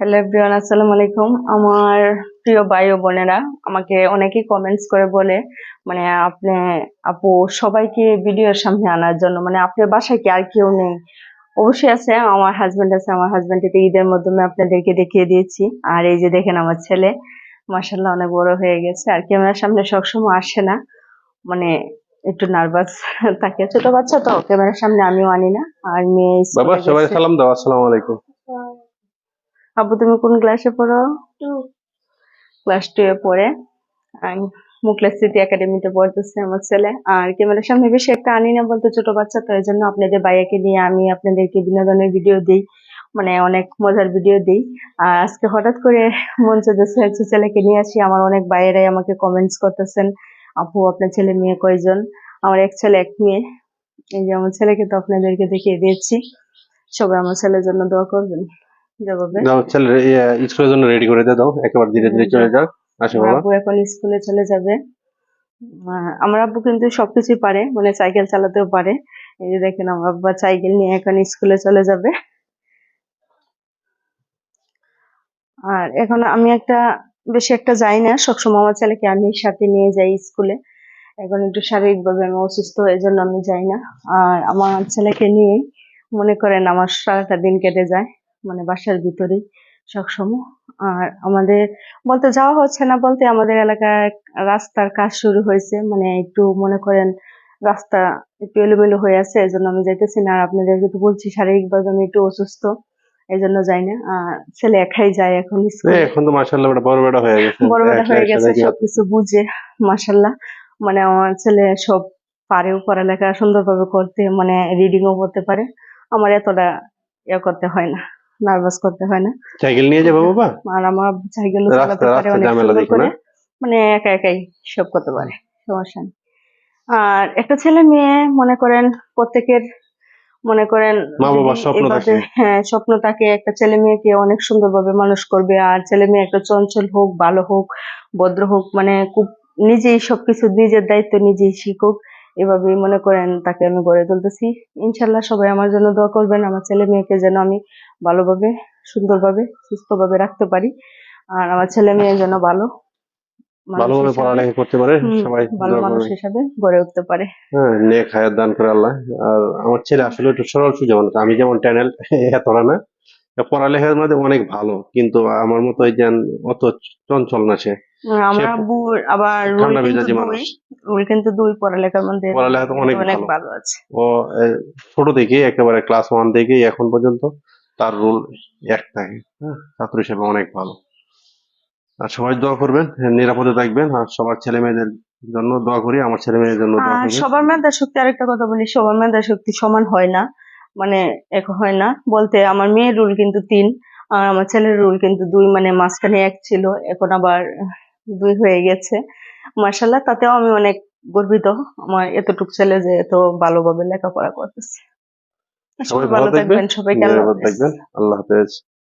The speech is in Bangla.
হ্যালো এভরিওয়ান আসসালামু আলাইকুম। আমার প্রিয় ভাই ও বোনেরা আমাকে অনেকেই কমেন্টস করে বলে মানে আপনি আপু সবাইকে ভিডিওর সামনে আনার জন্য মানে আপনার বাসায় কি আর কেউ নেই? অবশ্যই আছে আমার হাজবেন্ড আছে আমার হাজবেন্ডকে ঈদের মাধ্যমে আপনাদেরকে দেখিয়ে দিয়েছি। আর এই যে দেখেন আমার ছেলে মাসাল্লাহ অনেক বড় হয়ে গেছে। আর ক্যামেরার সামনে সবসময় আসে না মানে একটু নার্ভাস থাকে। ছোট বাচ্চা তো ক্যামেরার সামনে আমিও আনি না আর মেয়ে বাবা সবাই সালাম দাও আসসালামু আলাইকুম। আপু তুমি কোন ক্লাসে পড়ো? ক্লাস টু এ পড়ে। আর মুকলেস স্মৃতি একাডেমিতে পড়তেছে আমার ছেলে। আর ক্যামেরার সামনে বেশি একটা আনি না বলতে ছোট বাচ্চা তো এই জন্য আপনাদের বাইয়াকে নিয়ে আমি আপনাদেরকে বিনোদনের ভিডিও দিই। মানে অনেক মজার ভিডিও দিই। আর আজকে হঠাৎ করে মন চেয়েছে হচ্ছে ছেলেকে নিয়ে আসি। আমার অনেক বাইরেই আমাকে কমেন্টস করতেছেন আপু আপনার ছেলে মেয়ে কয়জন? আমার এক ছেলে এক মেয়ে। এই যে আমার ছেলেকে তো আপনাদেরকে দেখিয়ে দিয়েছি। সবাই আমার ছেলের জন্য দোয়া করবেন। দাও ছেলে স্কুলের জন্য রেডি করে দিয়ে দাও একেবারে ধীরে ধীরে চলে যাও আসো আমার বাবা আব্বু এখন স্কুলে চলে যাবে। আমার আব্বু কিন্তু সবকিছুই পারে মানে সাইকেল চালাতেও পারে। এই যে দেখেন আমার আব্বা সাইকেল নিয়ে এখন স্কুলে চলে যাবে। আর এখন আমি একটা বেশি একটা যাই না সবসময় আমার ছেলেকে আমি সাথে নিয়ে যাই স্কুলে এখন একটু শারীরিকভাবে আমি অসুস্থ এই জন্য আমি যাই না। আর আমার ছেলেকে নিয়ে মনে করেন আমার সারাটা দিন কেটে যায়। মানে বাসার ভিতরেই সবসময়। আর আমাদের বলতে যাওয়া হচ্ছে না বলতে আমাদের এলাকায় রাস্তার কাজ শুরু হয়েছে। মানে একটু মনে করেন রাস্তা একটু এলোমেলো হয়ে আছে এই জন্য আমি যাইতেছি না। আর আপনাদেরকে তো বলছি শারীরিকভাবে আমি একটু অসুস্থ এই জন্য যাই না। আর ছেলে একাই যায় এখন স্কুলে। এখন তো মাশাআল্লাহ বড় বড় হয়ে গেছে। বড় বড় হয়ে গেছে সবকিছু বুঝে মাসাল্লাহ মানে আমার ছেলে সব পারেও পড়ালেখা সুন্দরভাবে করতে মানে রিডিংও করতে পারে। আমার এতটা ইয়ে করতে হয় না। নার্ভাস করতে হয় না। সাইকেল নিয়ে যাব বাবা? আর আমার সাইকেল চালাতে পারে অনেক সুন্দর করে। মানে একা একাই সব করতে পারে সমস্যা নেই। আর একটা ছেলে মেয়ে মনে করেন প্রত্যেকের মনে করেন মা বাবার স্বপ্ন থাকে। হ্যাঁ স্বপ্ন থাকে একটা ছেলে মেয়েকে অনেক সুন্দরভাবে মানুষ করবে। আর ছেলে মেয়ে একটা চঞ্চল হোক ভালো হোক ভদ্র হোক মানে খুব নিজেই সবকিছু নিজের দায়িত্ব নিজেই শিখুক। এভাবেই মনে করেন তাকে আমি গড়ে তুলতেছি। ইনশাল্লাহ সবাই আমার জন্য দোয়া করবেন আমার ছেলে মেয়েকে যেন আমি ভালোভাবে সুন্দরভাবে সুস্থভাবে রাখতে পারি। আর আমার ছেলে মেয়ে যেন ভালো মানুষ ভালোভাবে পড়ালেখা করতে পারে সবাই ভালো মানুষ হিসাবে গড়ে উঠতে পারে। হ্যাঁ নেক হায়াত দান করে আল্লাহ। আর আমার ছেলে আসলে একটু সরল সুজা মানুষ আমি যেমন ট্যানেল এতটা না পড়ালেখার মধ্যে অনেক ভালো কিন্তু আমার মতো যে অত চঞ্চল না সে। আমার আবার ঠান্ডা মেজাজি মানুষ। রুল কিন্তু দুই পড়ালেখার মধ্যে পড়ালেখা তো অনেক অনেক ভালো। আছে। ও ছোট থেকে একেবারে ক্লাস ওয়ান থেকে এখন পর্যন্ত তার রোল এক থাকে হ্যাঁ? ছাত্র হিসেবে অনেক ভালো। আর সবাই দোয়া করবেন নিরাপদে থাকবেন আর সবার ছেলে মেয়েদের জন্য দোয়া করি আমার ছেলে মেয়েদের জন্য সবার মেধা শক্তি আরেকটা কথা বলি সবার মেধা শক্তি সমান হয় না মানে এক হয় না। বলতে আমার মেয়ের রুল কিন্তু তিন আর আমার ছেলের রুল কিন্তু দুই মানে মাঝখানে এক ছিল এখন আবার দুই হয়ে গেছে। মার্শাল্লাহ তাতেও আমি অনেক গর্বিত। আমার এতটুক ছেলে যে এত ভালোভাবে লেখাপড়া করতেছে। সবাই ভালো থাকবেন। সবাই কেমন আল্লাহ থাকবেন। আল্লাহ হাফেজ।